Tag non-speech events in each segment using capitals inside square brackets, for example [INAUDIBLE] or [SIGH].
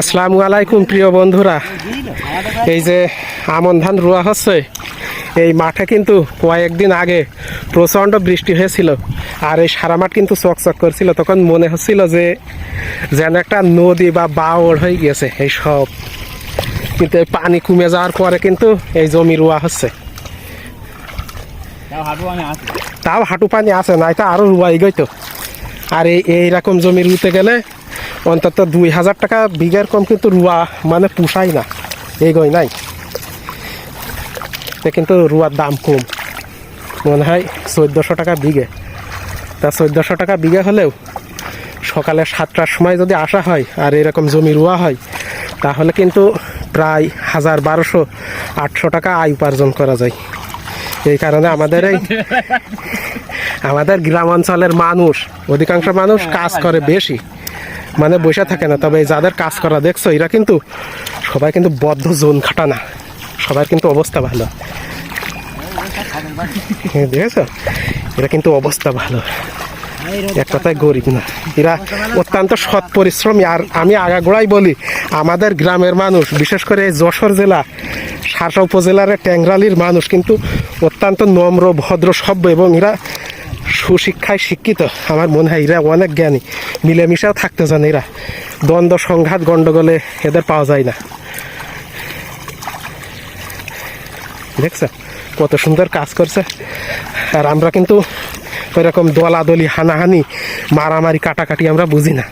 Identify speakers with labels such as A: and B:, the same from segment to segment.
A: আসসালামু আলাইকুম প্রিয় বন্ধুরা। এই যে আমন ধান রোয়া হচ্ছে এই মাঠে কিন্তু কয়েকদিন আগে প্রচণ্ড বৃষ্টি হয়েছিল আর এই সারা মাঠ কিন্তু চকচক করছিল। তখন মনে হচ্ছিল যে যেন একটা নদী বা বাওড় হয়ে গিয়েছে এই সব। কিন্তু এই পানি কমে যাওয়ার পরে কিন্তু এই জমি রোয়া হচ্ছে। তাও হাঁটু পানি আছে? নাই তো আরও রুয়াই গইতো। আর এই এইরকম জমি রুতে গেলে অন্তত দুই হাজার টাকা বিঘের কম কিন্তু রুয়া মানে পুষাই না। এই গই নাই। এ কিন্তু রুয়ার দাম কম। মনে হয় চোদ্দোশো টাকা বিঘে। তা চোদ্দোশো টাকা বিঘে হলেও সকালে সাতটার সময় যদি আসা হয় আর এরকম জমি রুয়া হয় তাহলে কিন্তু প্রায় হাজার বারোশো আটশো টাকা আয় উপার্জন করা যায়। এই কারণে আমাদের এই [LAUGHS] আমাদের গ্রাম অঞ্চলের মানুষ অধিকাংশ মানুষ কাজ করে বেশি। মানে বসে থাকে না তবে যাদের কাজ করা দেখছ এরা কিন্তু সবাই কিন্তু বদ্ধ জোন খাটা না। সবার কিন্তু অবস্থা ভালো। হ্যাঁ, দেখেছ? এরা কিন্তু অবস্থা ভালো। এক কথায় গরিব না। এরা অত্যন্ত সৎ পরিশ্রমী। আর আমি আগাগোড়াই বলি আমাদের গ্রামের মানুষ বিশেষ করে যশোর জেলা সারসা উপজেলার ট্যাংরালির মানুষ কিন্তু অত্যন্ত নম্র ভদ্র সভ্য এবং এরা সুশিক্ষায় শিক্ষিত। আমার মনে হয় এরা অনেক জ্ঞানী। মিলেমিশেও থাকতে জানে এরা। দ্বন্দ্ব সংঘাত গণ্ডগোলে এদের পাওয়া যায় না। দেখছ? কত সুন্দর কাজ করছে। আর আমরা কিন্তু ওইরকম দলাদলি হানাহানি মারামারি কাটাকাটি আমরা বুঝি না।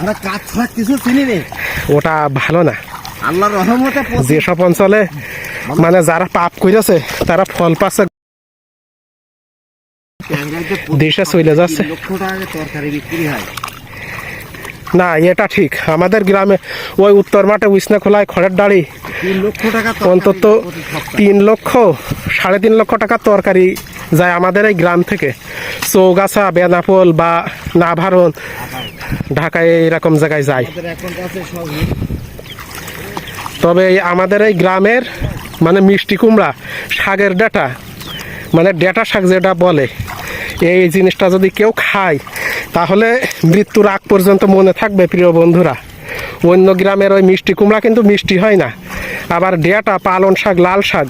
B: আমরা কাজ ছাড়া কিছু চিনি রে
A: ওটা ভালো না।
B: আল্লাহর রহমতে
A: যেসব অঞ্চলে মানে যারা পাপ করেছে তারা ফল পাচ্ছে। দেশে চলে যাচ্ছে। না, এটা ঠিক। আমাদের গ্রামে ওই উত্তর মাঠে উষ্ণা খোলায় খড়ের ডাড়ি অন্তত তিন লক্ষ, সাড়ে তিন লক্ষ টাকার তরকারি যায় আমাদের এই গ্রাম থেকে। চৌগাছা, বেনাপোল বা নাভারণ ঢাকায় এরকম জায়গায় যায়। তবে আমাদের এই গ্রামের মানে মিষ্টি কুমড়া, শাকের ডেটা মানে ডেটা শাক যেটা বলে এই জিনিসটা যদি কেউ খায়, তাহলে মৃত্যুর আগ পর্যন্ত মনে থাকবে প্রিয় বন্ধুরা। অন্য গ্রামের ওই মিষ্টি কুমড়া কিন্তু মিষ্টি হয় না। আবার ডেটা পালন শাক, লাল শাক।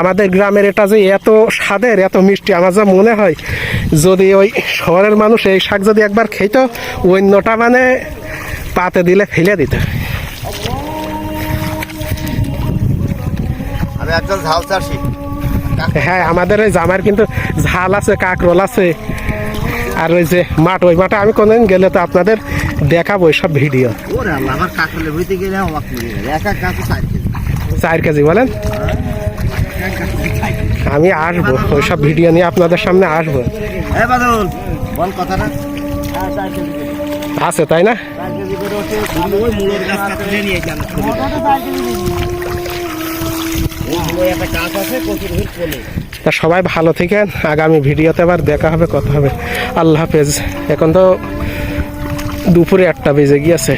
A: আমাদের গ্রামের এটা যে এত স্বাদের, এত মিষ্টি, আমার যা মনে হয়, যদি ওই শহরের মানুষ এই শাক যদি একবার খেত, অন্যটা মানে পাতে দিলে ফেলে দিত।
B: আমি একজন ঝাল চাষি
A: হ্যাঁ আমাদের ওই জামার কিন্তু ঝাল আছে কাকরোল আছে। আর ওই যে মাঠ ওই মাঠে আমি কোনোদিন গেলে তো আপনাদের দেখাবো সব ভিডিও।
B: ওরে আল্লাহ আমার কাকলে হইতে গেলে অবাক করে যাবে। এক এক গাছে চার কেজি।
A: বলেন? আমি আসব ওই সব ভিডিও নিয়ে আপনাদের সামনে আসব।
B: বাদল বল কথাটা। চার কেজি করে।
A: আছে তাই না তা সবাই ভালো থেকেন আগামী ভিডিওতে আবার দেখা হবে, কথা হবে। আল্লাহ হাফেজ। এখন তো দুপুরে একটা বেজে গিয়েছে।